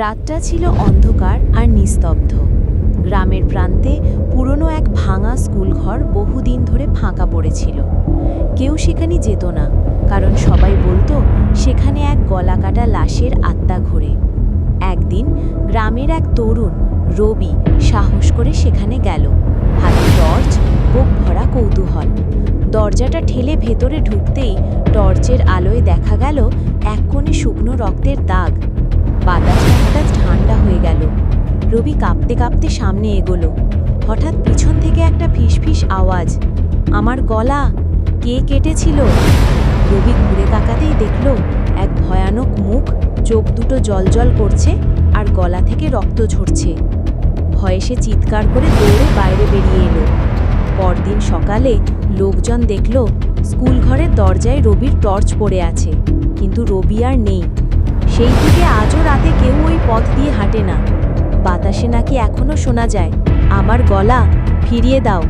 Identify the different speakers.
Speaker 1: রাতটা ছিল অন্ধকার আর নিস্তব্ধ। গ্রামের প্রান্তে পুরনো এক ভাঙা স্কুলঘর বহুদিন ধরে ফাঁকা পড়েছিল। কেউ সেখানে যেত না, কারণ সবাই বলতো সেখানে এক গলাকাটা লাশের আত্মা ঘোরে। একদিন গ্রামের এক তরুণ, রবি, সাহস করে সেখানে গেল। হাতে টর্চ, বুক ভরা কৌতূহল। দরজাটা ঠেলে ভেতরে ঢুকতেই টর্চের আলোয় দেখা গেল এক কোণে শুকনো রক্তের দাগ। বাতাসটা রবি কাঁপতে কাঁপতে সামনে এগোলো। হঠাৎ পিছন থেকে একটা ফিসফিস আওয়াজ, আমার গলা, কে কেটেছিল? রবি ঘুরে তাকাতেই দেখল, এক ভয়ানক মুখ, চোখ দুটো জলজল করছে আর গলা থেকে রক্ত ঝরছে। ভয়ে সে চিৎকার করে দৌড়ে বাইরে বেরিয়ে এলো। পরদিন সকালে লোকজন দেখল স্কুল ঘরের দরজায় রবির টর্চ পড়ে আছে, কিন্তু রবি আর নেই। সেই থেকে আজও রাতে কেউ ওই পথ দিয়ে হাঁটে না। বাতাসে নাকি এখনও শোনা যায়? আমার গলা ফিরিয়ে দাও।